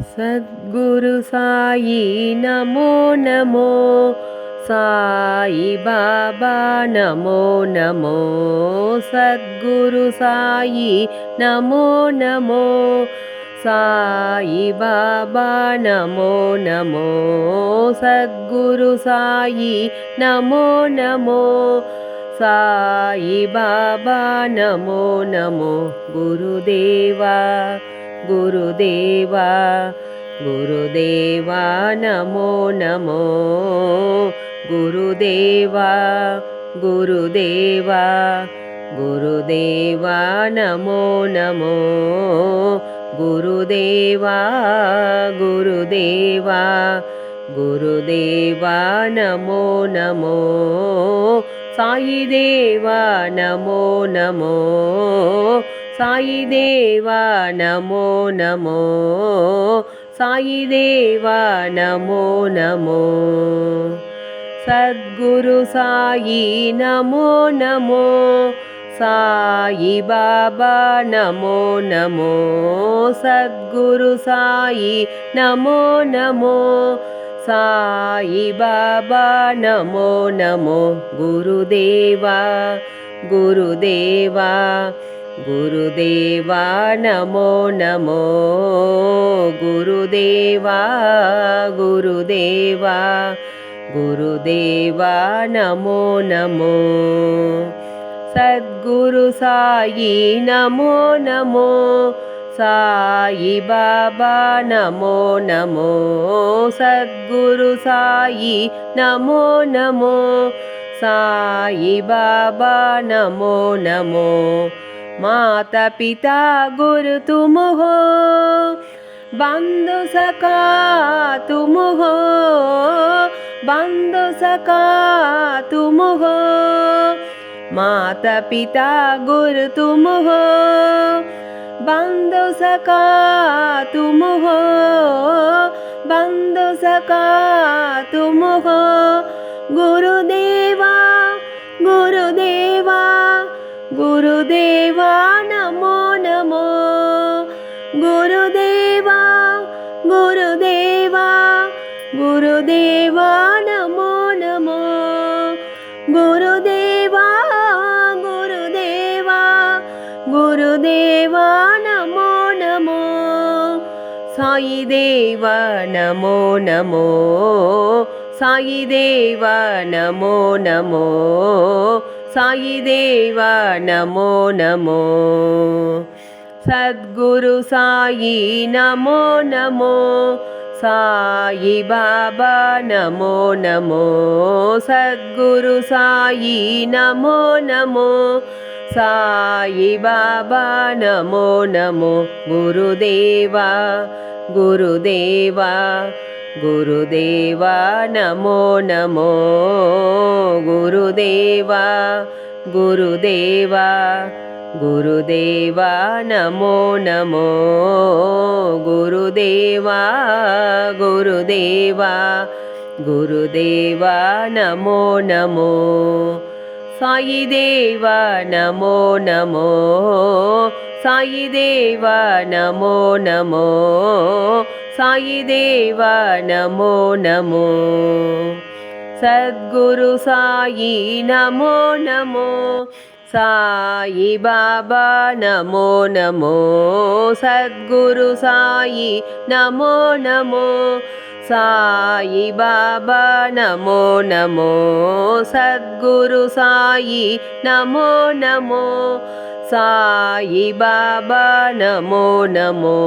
सद्गुरु साई नमो नमो साई बाबा नमो नमो सद्गुरु साई नमो नमो साई बाबा नमो नमो सद्गुरु साई नमो नमो साई बाबा नमो नमो गुरुदेवा गुरुदेवा गुरुदेवा नमो नमो। गुरुदेवा गुरुदेवा गुरुदेवा नमो नमो। गुरुदेवा गुरुदेवा गुरुदेवा नमो नमो। साई देवा नमो नमो देवा नमो नमो। देवा नमो नमो। सद्गुरु साई नमो नमो। साई बाबा नमो नमो। सद्गुरु साई नमो नमो। साई बाबा नमो नमो। गुरुदेवा गुरुदेवा गुरुदेवा नमो नमो। गुरुदेवा गुरुदेवा। गुरुदेवा नमो नमो। सद्गुरु साई नमो नमो। साई बाबा नमो नमो। सद्गुरु साई नमो नमो। साई बाबा नमो नमो माता पिता गुरु तुम हो बन्धु सखा तुम हो बन्धु सखा तुम हो माता पिता गुरु तुम हो बन्धु सखा तुम हो बन्धु सखा तुम हो गुरुदेवा गुरुदेवा गुरुदेवा नमो नमो। गुरुदेवा गुरुदेवा। गुरुदेवा नमो नमो। गुरुदेवा गुरुदेवा। गुरुदेवा नमो नमो। साई देवा नमो नमो। साई देवा नमो नमो साई देवा नमो नमो। सद्गुरु साई नमो नमो। साई बाबा नमो नमो। सद्गुरु साई नमो नमो। साई बाबा नमो नमो। गुरुदेवा गुरुदेवा गुरुदेवा नमो नमो। गुरुदेवा गुरुदेवा। गुरुदेवा नमो नमो। गुरुदेवा गुरुदेवा। गुरुदेवा नमो नमो। साई देवा नमो नमो साई देवा नमो नमो। साई देवा नमो नमो। सद्गुरु साई नमो नमो। साई बाबा नमो नमो। सद्गुरु साई नमो नमो साई बाबा नमो नमो। सद्गुरु साई नमो नमो। साई बाबा नमो नमो